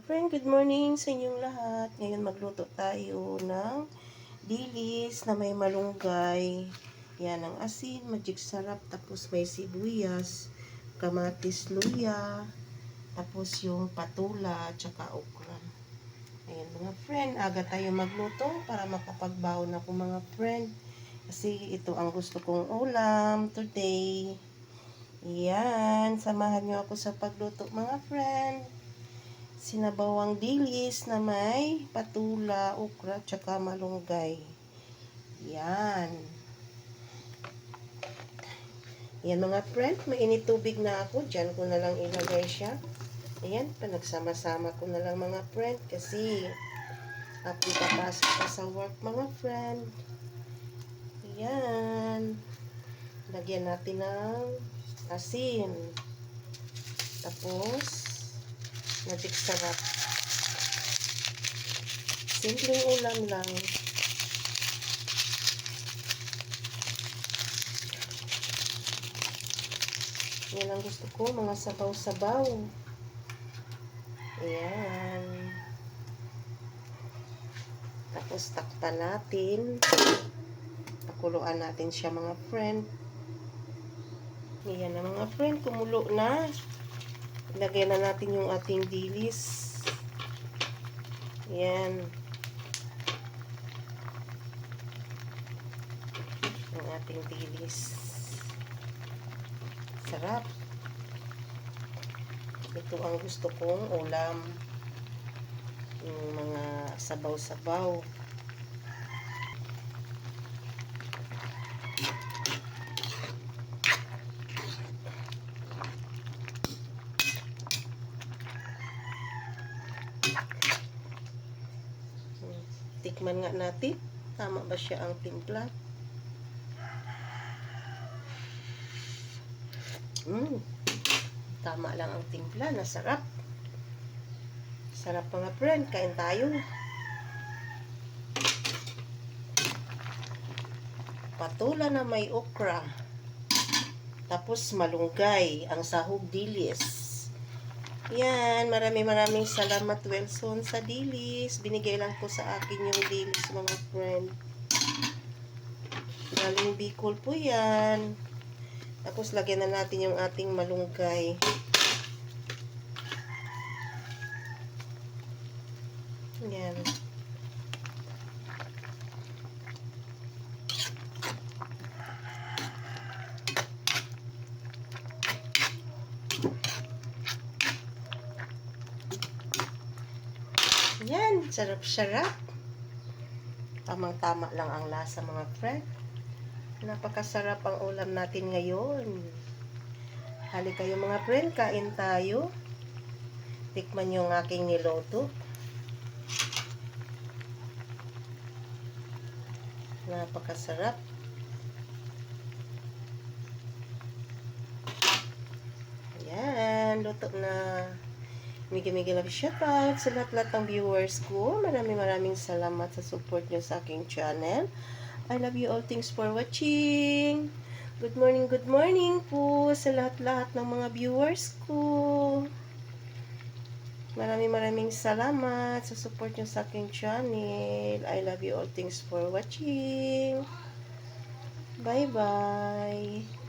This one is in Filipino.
Friend, good morning sa inyong lahat. Ngayon magluto tayo ng dilis na may malunggay. Yan ang asin, magic sarap, tapos may sibuyas, kamatis luya, tapos yung patula, tsaka okra. Ayan mga friend, aga tayo magluto para makapagbaon ako mga friend. Kasi ito ang gusto kong ulam today. Yan, samahan nyo ako sa pagluto mga friend. Sinabawang dilis na may patula, okra, tsaka malunggay. Yan. Yan mga friend, mainit tubig na ako. Diyan ko na lang ilagay siya. Ayan, panagsama-sama ko na lang mga friend kasi ako papasok pa sa work mga friend. Ayan. Lagyan natin ng asin. Tapos, magic sarap. Simpleng ulam lang. Yan ang gusto ko, mga sabaw-sabaw. Ayan. Tapos takpan natin. Pakuluan natin siya mga friend. Ayan na mga friend, kumulo na. Ilagay na natin yung ating dilis. Ayan. Ang ating dilis. Sarap. Ito ang gusto kong ulam. Yung mga sabaw-sabaw. Tikman nga natin. Tama ba siya ang timpla? Mm. Tama lang ang timpla. Nasarap. Sarap mga friend. Kain tayo. Patula na may okra. Tapos malunggay. Ang sahog dilis. Yan, maraming maraming salamat Wilson sa dilis. Binigay lang po sa akin yung dilis mga friend. Galing Bicol po yan. Tapos lagyan na natin yung ating malunggay. Yan. Sarap-sarap. Tamang-tama lang ang lasa mga friend. Napakasarap ang ulam natin ngayon. Hali kayo mga friend, kain tayo. Tikman yung aking niloto. Napakasarap. Ayan, luto na. Migi-migi love shoutout sa lahat-lahat ng viewers ko. Maraming maraming salamat sa support nyo sa aking channel. I love you all. Thanks for watching. Good morning, good morning po sa lahat-lahat ng mga viewers ko. Maraming maraming salamat sa support nyo sa aking channel. I love you all. Thanks for watching. Bye-bye.